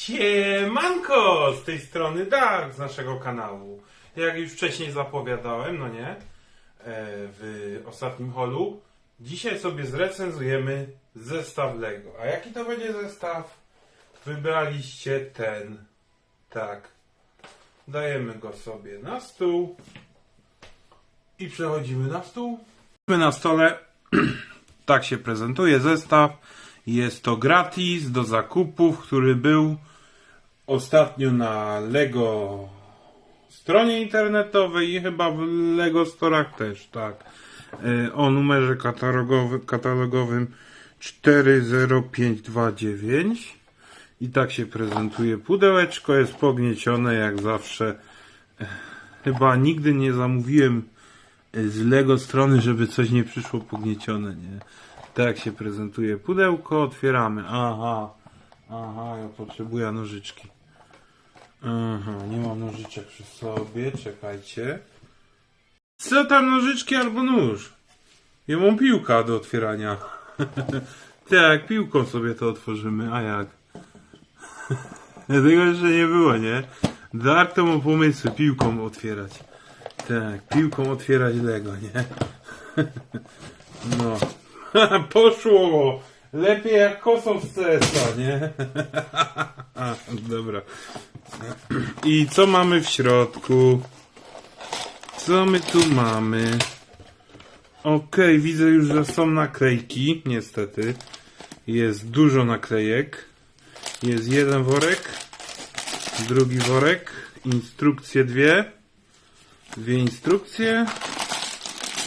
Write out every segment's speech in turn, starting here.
Siemanko! Z tej strony Dark z naszego kanału. Jak już wcześniej zapowiadałem, no nie? E, w ostatnim holu. Dzisiaj sobie zrecenzujemy zestaw Lego. A jaki to będzie zestaw? Wybraliście ten. Tak. Dajemy go sobie na stół. I przechodzimy na stół. Na stole tak się prezentuje zestaw. Jest to gratis do zakupów, który był ostatnio na Lego stronie internetowej i chyba w Lego Storach też, tak. E, O numerze katalogowy, katalogowym 40529 i tak się prezentuje pudełeczko, jest pogniecione jak zawsze. E, Chyba nigdy nie zamówiłem e, z Lego strony, żeby coś nie przyszło pogniecione, nie? Tak się prezentuje pudełko, otwieramy. Aha, aha, ja potrzebuję nożyczki. Aha, nie mam nożyczek przy sobie, czekajcie. Co tam nożyczki albo nóż? Ja mam piłka do otwierania. tak, piłką sobie to otworzymy, a jak? Tego jeszcze nie było, nie? Dark to ma pomysły piłką otwierać. Tak, piłką otwierać Lego, nie? No. Poszło! Lepiej jak kosą z nie? Dobra. I co mamy w środku? Co my tu mamy? Okej, widzę już, że są naklejki, niestety. Jest dużo naklejek. Jest jeden worek, drugi worek, instrukcje dwie, dwie instrukcje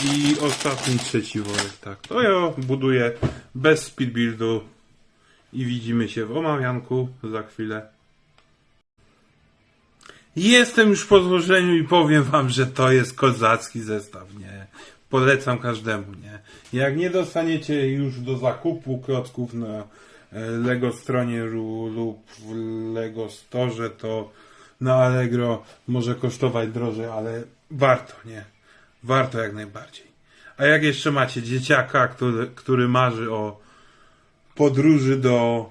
i ostatni trzeci worek, tak. To ja buduję bez speedbuildu i widzimy się w omawianku za chwilę. Jestem już po złożeniu i powiem wam, że to jest kozacki zestaw, nie? Polecam każdemu, nie? Jak nie dostaniecie już do zakupu klocków na e, Lego stronie lub w Lego Store, to na Allegro może kosztować drożej, ale warto, nie? Warto jak najbardziej. A jak jeszcze macie dzieciaka, który, który marzy o podróży do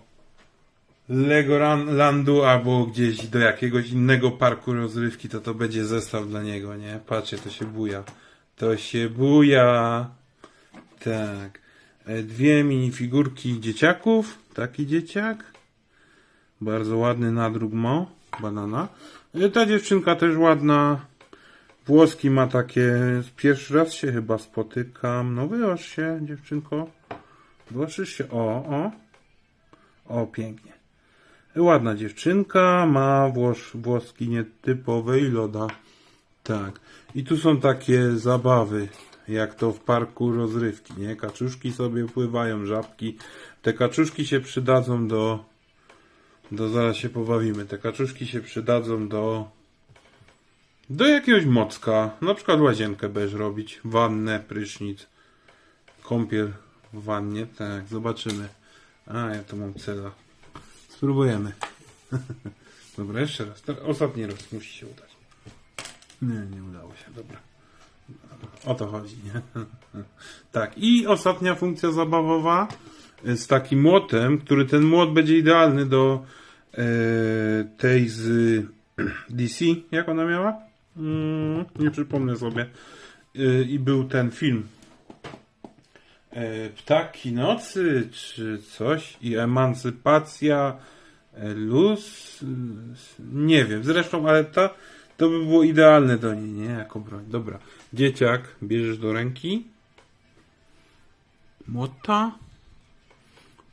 Legolandu albo gdzieś do jakiegoś innego parku rozrywki, to to będzie zestaw dla niego, nie? Patrzcie, to się buja. To się buja. Tak. E, Dwie minifigurki dzieciaków. Taki dzieciak. Bardzo ładny nadruk ma. Banana. E, Ta dziewczynka też ładna. Włoski ma takie. Pierwszy raz się chyba spotykam. No wyłoż się, dziewczynko. Wyłożysz się. O, o. O, pięknie. Ładna dziewczynka, ma włos, włoski nietypowe i loda. Tak. I tu są takie zabawy, jak to w parku rozrywki, nie? Kaczuszki sobie pływają, żabki. Te kaczuszki się przydadzą do... Do zaraz się pobawimy. Te kaczuszki się przydadzą do... Do jakiegoś mocka. Na przykład łazienkę będziesz robić. Wannę, prysznic. Kąpiel w wannie. Tak, zobaczymy. A, ja tu mam cela. Spróbujemy. Dobra, jeszcze raz. Ostatni raz musi się udać. Nie, nie udało się. Dobra. O to chodzi, nie? Tak. I ostatnia funkcja zabawowa z takim młotem, który ten młot będzie idealny do e, tej z DC. Jak ona miała? Mm, nie przypomnę sobie. E, I był ten film Ptaki Nocy, czy coś, i Emancypacja, e, Luz, e, nie wiem, zresztą, ale to, to by było idealne do niej, nie, jako broń. Dobra, dzieciak, bierzesz do ręki, młota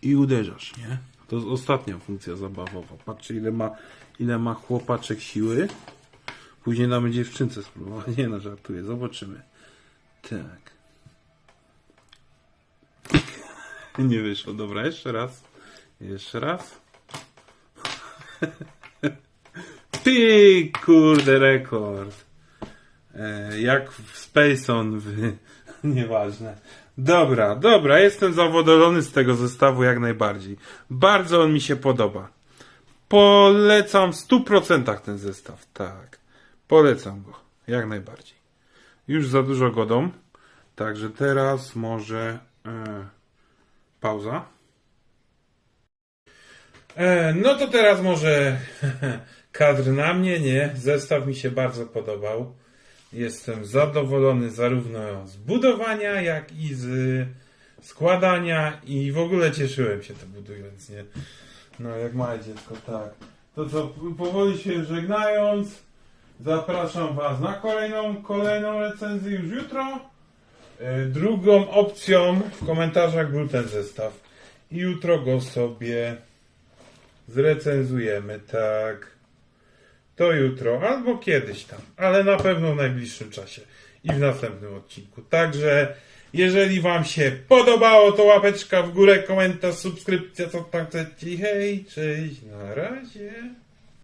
i uderzasz, nie? To jest ostatnia funkcja zabawowa. Patrzcie, ile ma, ile ma chłopaczek siły. Później damy dziewczynce spróbować. Nie no, żartuję, zobaczymy. Tak. Nie wyszło. Dobra, jeszcze raz. Jeszcze raz. Ty, kurde, rekord. E, jak w Spaceon w... Nieważne. Dobra, dobra, jestem zadowolony z tego zestawu jak najbardziej. Bardzo on mi się podoba. Polecam w 100% ten zestaw. Tak. Polecam go. Jak najbardziej. Już za dużo godą. Także teraz może... E, Pauza. E, no to teraz może kadr na mnie, nie? Zestaw mi się bardzo podobał. Jestem zadowolony zarówno z budowania, jak i z składania i w ogóle cieszyłem się to budując, nie? No jak małe dziecko, tak. To co, powoli się żegnając, zapraszam Was na kolejną, kolejną recenzję już jutro. E, Drugą opcją w komentarzach był ten zestaw. I jutro go sobie zrecenzujemy, tak. To jutro, albo kiedyś tam, ale na pewno w najbliższym czasie i w następnym odcinku. Także, jeżeli Wam się podobało, to łapeczka w górę, komentarz, subskrypcja, co tam chcecie. Hej, cześć, na razie.